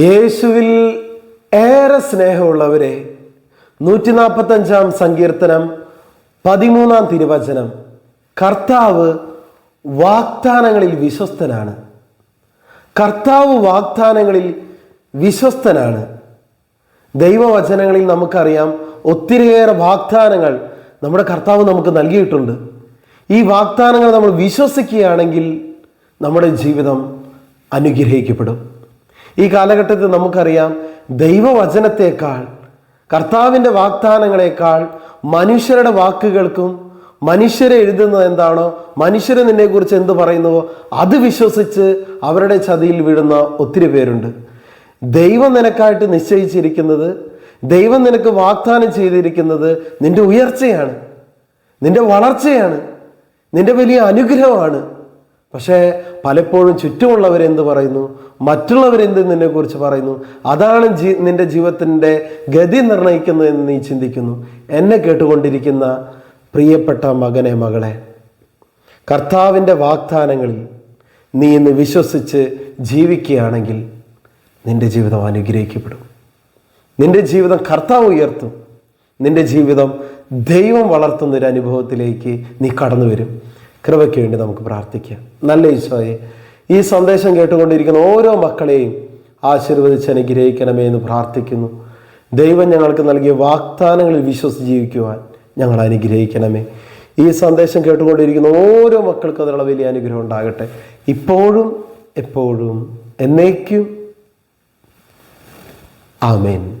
യേശുവിൽ ഏറെ സ്നേഹമുള്ളവരെ നൂറ്റി നാൽപ്പത്തഞ്ചാം സങ്കീർത്തനം പതിമൂന്നാം തിരുവചനം. കർത്താവ് വാഗ്ദാനങ്ങളിൽ വിശ്വസ്തനാണ്. കർത്താവ് വാഗ്ദാനങ്ങളിൽ വിശ്വസ്തനാണ്. ദൈവവചനങ്ങളിൽ നമുക്കറിയാം ഒത്തിരിയേറെ വാഗ്ദാനങ്ങൾ നമ്മുടെ കർത്താവ് നമുക്ക് നൽകിയിട്ടുണ്ട്. ഈ വാഗ്ദാനങ്ങൾ നമ്മൾ വിശ്വസിക്കുകയാണെങ്കിൽ നമ്മുടെ ജീവിതം അനുഗ്രഹിക്കപ്പെടും. ഈ കാലഘട്ടത്തിൽ നമുക്കറിയാം ദൈവവചനത്തെക്കാൾ കർത്താവിന്റെ വാഗ്ദാനങ്ങളെക്കാൾ മനുഷ്യരുടെ വാക്കുകൾക്കും മനുഷ്യരെ എഴുതുന്നത് എന്താണോ മനുഷ്യരെ നിന്നെക്കുറിച്ച് എന്ത് പറയുന്നുവോ അത് വിശ്വസിച്ച് അവരുടെ ചതിയിൽ വീഴുന്ന ഒത്തിരി പേരുണ്ട്. ദൈവം നിനക്കായിട്ട് നിശ്ചയിച്ചിരിക്കുന്നത് ദൈവം നിനക്ക് വാഗ്ദാനം ചെയ്തിരിക്കുന്നത് നിന്റെ ഉയർച്ചയാണ് നിന്റെ വളർച്ചയാണ് നിന്റെ വലിയ അനുഗ്രഹമാണ്. പക്ഷേ പലപ്പോഴും ചുറ്റുമുള്ളവരെന്ത് പറയുന്നു? മറ്റുള്ളവരെന്ത് നിന്നെക്കുറിച്ച് പറയുന്നു? അതാണ് ജീ നിന്റെ ജീവിതത്തിന്റെ ഗതി നിർണയിക്കുന്നതെന്ന് നീ ചിന്തിക്കുന്നു. എന്നെ കേട്ടുകൊണ്ടിരിക്കുന്ന പ്രിയപ്പെട്ട മകനെ മകളെ കർത്താവിന്റെ വാഗ്ദാനങ്ങളിൽ നീ ഇന്ന് വിശ്വസിച്ച് ജീവിക്കുകയാണെങ്കിൽ നിന്റെ ജീവിതം അനുഗ്രഹിക്കപ്പെടും. നിന്റെ ജീവിതം കർത്താവ് ഉയർത്തും. നിന്റെ ജീവിതം ദൈവം വളർത്തുന്ന ഒരു അനുഭവത്തിലേക്ക് നീ കടന്നു വരും കൃപയ്ക്ക് വേണ്ടി നമുക്ക് പ്രാർത്ഥിക്കാം. നല്ല ഈശോയെ ഈ സന്ദേശം കേട്ടുകൊണ്ടിരിക്കുന്ന ഓരോ മക്കളെയും ആശീർവദിച്ച് അനുഗ്രഹിക്കണമേ എന്ന് പ്രാർത്ഥിക്കുന്നു. ദൈവം ഞങ്ങൾക്ക് നൽകിയ വാഗ്ദാനങ്ങളിൽ വിശ്വസിച്ച് ജീവിക്കുവാൻ ഞങ്ങൾ അനുഗ്രഹിക്കണമേ. ഈ സന്ദേശം കേട്ടുകൊണ്ടിരിക്കുന്ന ഓരോ മക്കൾക്കും അതിനുള്ള വലിയ അനുഗ്രഹം ഉണ്ടാകട്ടെ. ഇപ്പോഴും എപ്പോഴും എന്നേക്കും. ആമേൻ.